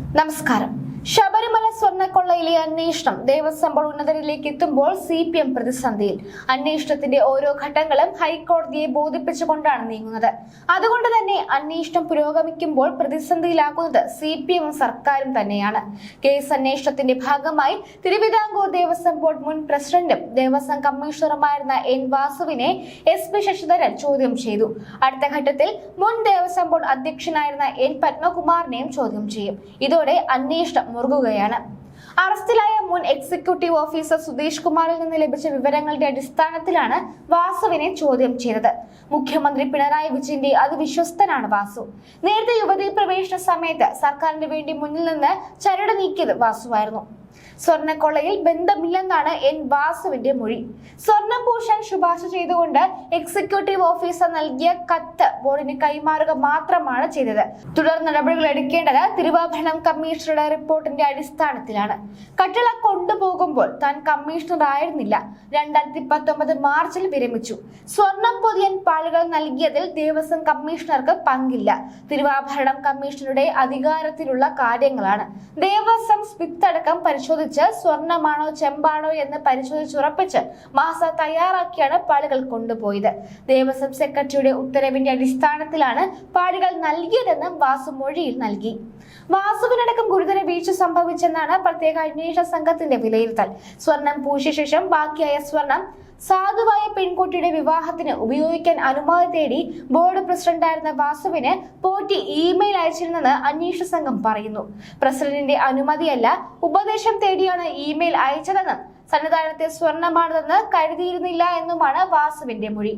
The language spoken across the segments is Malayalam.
നമസ്കാരം. ശബരിമല സ്വർണക്കൊള്ളയിലെ അന്വേഷണം ദേവസ്വം ബോർഡ് ഉന്നതരിലേക്ക് എത്തുമ്പോൾ സി പി എം പ്രതിസന്ധിയിൽ. അന്വേഷണത്തിന്റെ ഓരോ ഘട്ടങ്ങളും ഹൈക്കോടതിയെ ബോധിപ്പിച്ചുകൊണ്ടാണ് നീങ്ങുന്നത്. അതുകൊണ്ട് തന്നെ അന്വേഷണം പുരോഗമിക്കുമ്പോൾ പ്രതിസന്ധിയിലാകുന്നത് സി പി എമ്മും സർക്കാരും തന്നെയാണ്. കേസ് അന്വേഷണത്തിന്റെ ഭാഗമായി തിരുവിതാംകൂർ ദേവസ്വം ബോർഡ് മുൻ പ്രസിഡന്റും ദേവസ്വം കമ്മീഷണറുമായിരുന്ന എൻ വാസുവിനെ എസ് പി ശശിധരൻ ചോദ്യം ചെയ്തു. അടുത്ത ഘട്ടത്തിൽ മുൻ ദേവസ്വം ബോർഡ് അധ്യക്ഷനായിരുന്ന എൻ പത്മകുമാറിനെയും ചോദ്യം ചെയ്യും. ഇതോടെ അന്വേഷണം മുറുകുകയാണ്. അറസ്റ്റിലായ മുൻ എക്സിക്യൂട്ടീവ് ഓഫീസർ സുധീഷ് കുമാറിൽ നിന്ന് ലഭിച്ച വിവരങ്ങളുടെ അടിസ്ഥാനത്തിലാണ് വാസുവിനെ ചോദ്യം ചെയ്തത്. മുഖ്യമന്ത്രി പിണറായി വിജയന്റെ അതിവിശ്വസ്തനാണ് വാസു. നേരത്തെ യുവതി പ്രവേശന സമയത്ത് സർക്കാരിന് വേണ്ടി മുന്നിൽ നിന്ന് ചരട് നീക്കിയത് വാസുവായിരുന്നു. സ്വർണക്കൊള്ളയിൽ ബന്ധമില്ലെന്നാണ് എൻ വാസുവിന്റെ മൊഴി. സ്വർണം പൂശാൻ ശുപാർശ ചെയ്തുകൊണ്ട് എക്സിക്യൂട്ടീവ് ഓഫീസർ നൽകിയ കത്ത് ബോർഡിന് കൈമാറുക മാത്രമാണ് ചെയ്തത്. തുടർ നടപടികൾ എടുക്കേണ്ടത് തിരുവാഭരണം കമ്മീഷണറുടെ റിപ്പോർട്ടിന്റെ അടിസ്ഥാനത്തിലാണ്. കട്ടിള കൊണ്ടുപോകുമ്പോൾ താൻ കമ്മീഷണർ ആയിരുന്നില്ല രണ്ടായിരത്തി പത്തൊമ്പത് മാർച്ചിൽ വിരമിച്ചു. സ്വർണം പൊതിയൻ പാളുകൾ നൽകിയതിൽ ദേവസ്വം കമ്മീഷണർക്ക് പങ്കില്ല. തിരുവാഭരണം കമ്മീഷണറുടെ അധികാരത്തിലുള്ള കാര്യങ്ങളാണ്. ദേവസ്വം സ്പിത്തടക്കം പരിശോധിച്ച് സ്വർണമാണോ ചെമ്പാണോ എന്ന് പരിശോധിച്ചുറപ്പിച്ച് മാസ തയ്യാറാക്കിയാണ് പാളുകൾ കൊണ്ടുപോയത്. ദേവസ്വം സെക്രട്ടറിയുടെ ഉത്തരവിന്റെ അടിസ്ഥാനത്തിലാണ് പാടുകൾ നൽകിയതെന്ന് വാസു മൊഴിയിൽ നൽകി. വാസുവിനടക്കം ഗുരുതര വീഴ്ച സംഭവിച്ചെന്നാണ് പ്രത്യേക അന്വേഷണ സംഘത്തിന്റെ വിലയിരുത്തൽ. സ്വർണം പൂശിയ ശേഷം ബാക്കിയായ സ്വർണം സാധുവായ പെൺകുട്ടിയുടെ വിവാഹത്തിന് ഉപയോഗിക്കാൻ അനുമതി തേടി ബോർഡ് പ്രസിഡന്റായിരുന്ന വാസുവിന് പോറ്റി ഇമെയിൽ അയച്ചിരുന്നെന്ന് അന്വേഷണ സംഘം പറയുന്നു. പ്രസിഡന്റിന്റെ അനുമതിയല്ല ഉപദേശം തേടിയാണ് ഇമെയിൽ അയച്ചതെന്നും സന്നിധാനത്തെ സ്വർണമാണതെന്ന് കരുതിയിരുന്നില്ല എന്നുമാണ് വാസുവിന്റെ മൊഴി.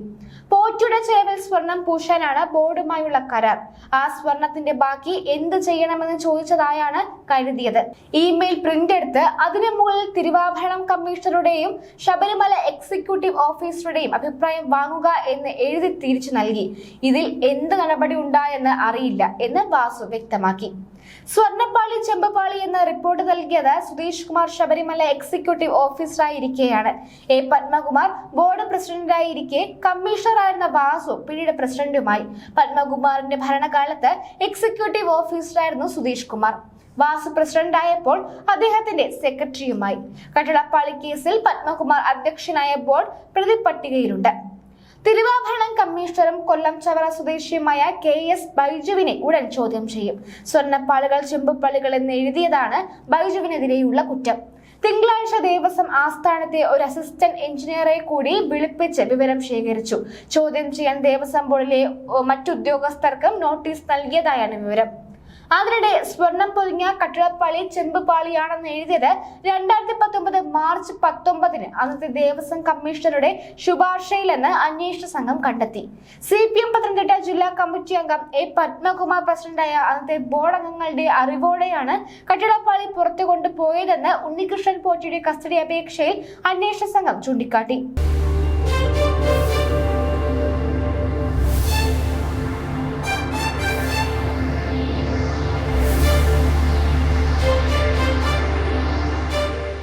പോറ്റുടെ ചെലവിൽ സ്വർണം പൂശാനാണ് ബോർഡുമായുള്ള കരാർ. ആ സ്വർണത്തിന്റെ ബാക്കി എന്ത് ചെയ്യണമെന്ന് ചോദിച്ചതായാണ് കരുതിയത്. ഇമെയിൽ പ്രിന്റ് എടുത്ത് അതിനു മുകളിൽ തിരുവാഭരണം കമ്മീഷണറുടെയും ശബരിമല എക്സിക്യൂട്ടീവ് ഓഫീസറുടെയും അഭിപ്രായം വാങ്ങുക എന്ന് എഴുതി തിരിച്ചു നൽകി. ഇതിൽ എന്ത് നടപടി ഉണ്ടായെന്ന് അറിയില്ല എന്ന് വാസു വ്യക്തമാക്കി. സ്വർണപ്പാളി ചെമ്പപ്പാളി എന്ന റിപ്പോർട്ട് നൽകിയത് സുധീഷ് കുമാർ ശബരിമല എക്സിക്യൂട്ടീവ് ഓഫീസറായിരിക്കെയാണ് എ പത്മകുമാർ ബോർഡ് പ്രസിഡന്റായിരിക്കെ കമ്മീഷണറായിരുന്ന ബാസു പിന്നീട് പ്രസിഡന്റുമായി. പത്മകുമാറിന്റെ ഭരണകാലത്ത് എക്സിക്യൂട്ടീവ് ഓഫീസറായിരുന്നു സുധീഷ് കുമാർ. വാസു പ്രസിഡന്റായപ്പോൾ അദ്ദേഹത്തിന്റെ സെക്രട്ടറിയുമായി. കട്ടിടപ്പാളി കേസിൽ പത്മകുമാർ അധ്യക്ഷനായ ബോർഡ് പ്രതിപട്ടികയിലുണ്ട് തിരുവാഭരണം കമ്മീഷണറും കൊല്ലം ചവറ സ്വദേശിയുമായ കെ എസ് ബൈജുവിനെ ഉടൻ ചോദ്യം ചെയ്യും. സ്വർണപ്പാളുകൾ ചെമ്പുപ്പാളുകൾ എന്ന് എഴുതിയതാണ് ബൈജുവിനെതിരെയുള്ള കുറ്റം. തിങ്കളാഴ്ച ദേവസ്വം ആസ്ഥാനത്തെ ഒരു അസിസ്റ്റന്റ് എഞ്ചിനീയറെ കൂടി വിളിപ്പിച്ച് വിവരം ശേഖരിച്ചു. ചോദ്യം ചെയ്യാൻ ദേവസ്വം ബോർഡിലെ മറ്റുദ്യോഗസ്ഥർക്കും നോട്ടീസ് നൽകിയതായാണ് വിവരം. അതിനിടെ സ്വർണം പൊതിഞ്ഞ കട്ടിടപ്പാളി ചെമ്പുപാളിയാണെന്ന് എഴുതിയത് രണ്ടായിരത്തി പത്തൊമ്പത് മാർച്ച് പത്തൊമ്പതിന് അന്നത്തെ ദേവസ്വം കമ്മീഷണറുടെ ശുപാർശയിലെന്ന് അന്വേഷണ സംഘം കണ്ടെത്തി. സി പി എം പത്തനംതിട്ട ജില്ലാ കമ്മിറ്റി അംഗം എ പത്മകുമാർ പ്രസിഡന്റായ അന്നത്തെ ബോർഡ് അംഗങ്ങളുടെ അറിവോടെയാണ് കട്ടിടപ്പാളി പുറത്തു കൊണ്ടുപോയതെന്ന് ഉണ്ണികൃഷ്ണൻ പോറ്റിയുടെ കസ്റ്റഡി അപേക്ഷയിൽ അന്വേഷണ സംഘം ചൂണ്ടിക്കാട്ടി.